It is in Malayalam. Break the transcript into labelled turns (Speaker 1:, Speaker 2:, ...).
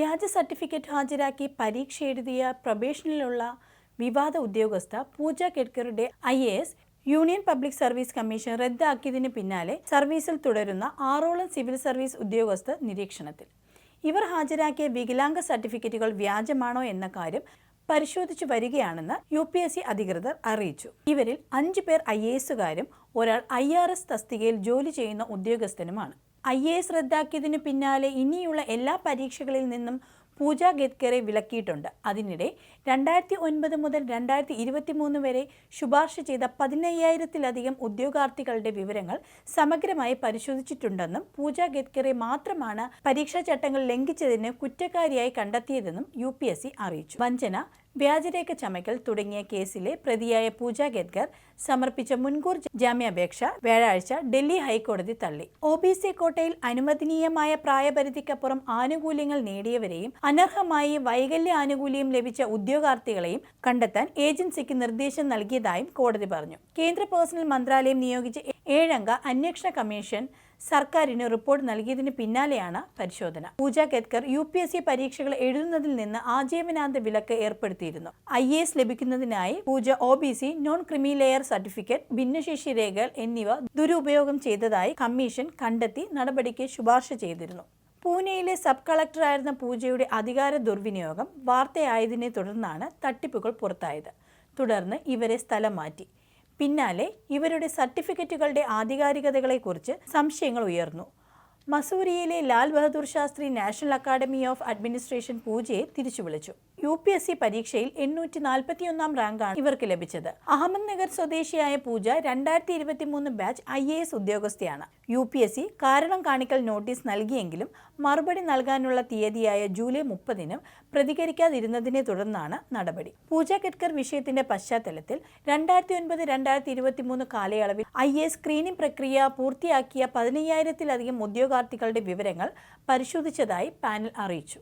Speaker 1: വ്യാജ സർട്ടിഫിക്കറ്റ് ഹാജരാക്കി പരീക്ഷ എഴുതിയ പ്രൊബേഷനിലുള്ള വിവാദ ഉദ്യോഗസ്ഥ Pooja കെഡ്കറുടെ I A S Union Public Service Commission റദ്ദാക്കിയതിന് പിന്നാലെ സർവീസിൽ തുടരുന്ന ആറോളം സിവിൽ സർവീസ് ഉദ്യോഗസ്ഥർ നിരീക്ഷണത്തിൽ. ഇവർ ഹാജരാക്കിയ വികലാംഗ സർട്ടിഫിക്കറ്റുകൾ വ്യാജമാണോ എന്ന കാര്യം പരിശോധിച്ചു വരികയാണെന്ന് യു പി എസ് സി അധികൃതർ അറിയിച്ചു. ഇവരിൽ അഞ്ചു പേർ ഐ എ എസുകാരും ഒരാൾ ഐ ആർ എസ് തസ്തികയിൽ ജോലി ചെയ്യുന്ന ഉദ്യോഗസ്ഥനുമാണ്. ഐ എ എസ് റദ്ദാക്കിയതിന് പിന്നാലെ ഇനിയുള്ള എല്ലാ പരീക്ഷകളിൽ നിന്നും പൂജ ഗദ്കറെ വിലക്കിയിട്ടുണ്ട്. അതിനിടെ രണ്ടായിരത്തി ഒൻപത് മുതൽ രണ്ടായിരത്തി ഇരുപത്തി മൂന്ന് വരെ ശുപാർശ ചെയ്ത പതിനയ്യായിരത്തിലധികം ഉദ്യോഗാർത്ഥികളുടെ വിവരങ്ങൾ സമഗ്രമായി പരിശോധിച്ചിട്ടുണ്ടെന്നും പൂജ ഗദ്കറെ മാത്രമാണ് പരീക്ഷാ ചട്ടങ്ങൾ ലംഘിച്ചതിന് കുറ്റക്കാരിയായി കണ്ടെത്തിയതെന്നും യു അറിയിച്ചു. വഞ്ചന വ്യാജരേഖ ചമയ്ക്കൽ തുടങ്ങിയ കേസിലെ പ്രതിയായ പൂജ ഗദ്ഗർ സമർപ്പിച്ച മുൻകൂർ ജാമ്യാപേക്ഷ വ്യാഴാഴ്ച ഡൽഹി ഹൈക്കോടതി തള്ളി. ഒ ബി സി കോട്ടയിൽ അനുവദനീയമായ പ്രായപരിധിക്കപ്പുറം ആനുകൂല്യങ്ങൾ നേടിയവരെയും അനർഹമായി വൈകല്യ ആനുകൂല്യം ലഭിച്ച ഉദ്യോഗാർത്ഥികളെയും കണ്ടെത്താൻ ഏജൻസിക്ക് നിർദ്ദേശം നൽകിയതായും കോടതി പറഞ്ഞു. കേന്ദ്ര പേഴ്സണൽ മന്ത്രാലയം നിയോഗിച്ച ഏഴംഗ അന്വേഷണ കമ്മീഷൻ സർക്കാരിന് റിപ്പോർട്ട് നൽകിയതിന് പിന്നാലെയാണ് പരിശോധന. Pooja Khedkar U P S C പരീക്ഷകൾ എഴുതുന്നതിൽ നിന്ന് ആജീവനാന്ത വിലക്ക് ഏർപ്പെടുത്തിയിരുന്നു. ഐ എ എസ് ലഭിക്കുന്നതിനായി Pooja O B C non creamy layer certificate ഭിന്നശേഷി രേഖകൾ എന്നിവ ദുരുപയോഗം ചെയ്തതായി കമ്മീഷൻ കണ്ടെത്തി നടപടിക്ക് ശുപാർശ ചെയ്തിരുന്നു. പൂനെയിലെ സബ് കളക്ടറായിരുന്ന പൂജയുടെ അധികാര ദുർവിനിയോഗം വാർത്തയായതിനെ തുടർന്നാണ് തട്ടിപ്പുകൾ പുറത്തായത്. തുടർന്ന് ഇവരെ സ്ഥലം മാറ്റി. പിന്നാലെ ഇവരുടെ സർട്ടിഫിക്കറ്റുകളുടെ ആധികാരികതകളെക്കുറിച്ച് സംശയങ്ങൾ ഉയർന്നു. മസൂരിയിലെ Lal Bahadur Shastri National Academy of Administration പൂജയെ തിരിച്ചു വിളിച്ചു. യു പി എസ് സി പരീക്ഷയിൽ എണ്ണൂറ്റി നാൽപ്പത്തിയൊന്നാം റാങ്കാണ് ഇവർക്ക് ലഭിച്ചത്. അഹമ്മദ് നഗർ സ്വദേശിയായ പൂജ രണ്ടായിരത്തി ഇരുപത്തി മൂന്ന് ബാച്ച് ഐ എ എസ് ഉദ്യോഗസ്ഥയാണ്. യു പി എസ് സി കാരണം കാണിക്കൽ നോട്ടീസ് നൽകിയെങ്കിലും മറുപടി നൽകാനുള്ള തീയതിയായ ജൂലൈ മുപ്പതിനും പ്രതികരിക്കാതിരുന്നതിനെ തുടർന്നാണ് നടപടി. പൂജ കെറ്റ്കർ വിഷയത്തിന്റെ പശ്ചാത്തലത്തിൽ രണ്ടായിരത്തി ഒൻപത് രണ്ടായിരത്തി ഇരുപത്തി മൂന്ന് കാലയളവിൽ ഐ എ സ്ക്രീനിംഗ് പ്രക്രിയ പൂർത്തിയാക്കിയ പതിനയ്യായിരത്തിലധികം ഉദ്യോഗാർത്ഥികളുടെ വിവരങ്ങൾ പരിശോധിച്ചതായി പാനൽ അറിയിച്ചു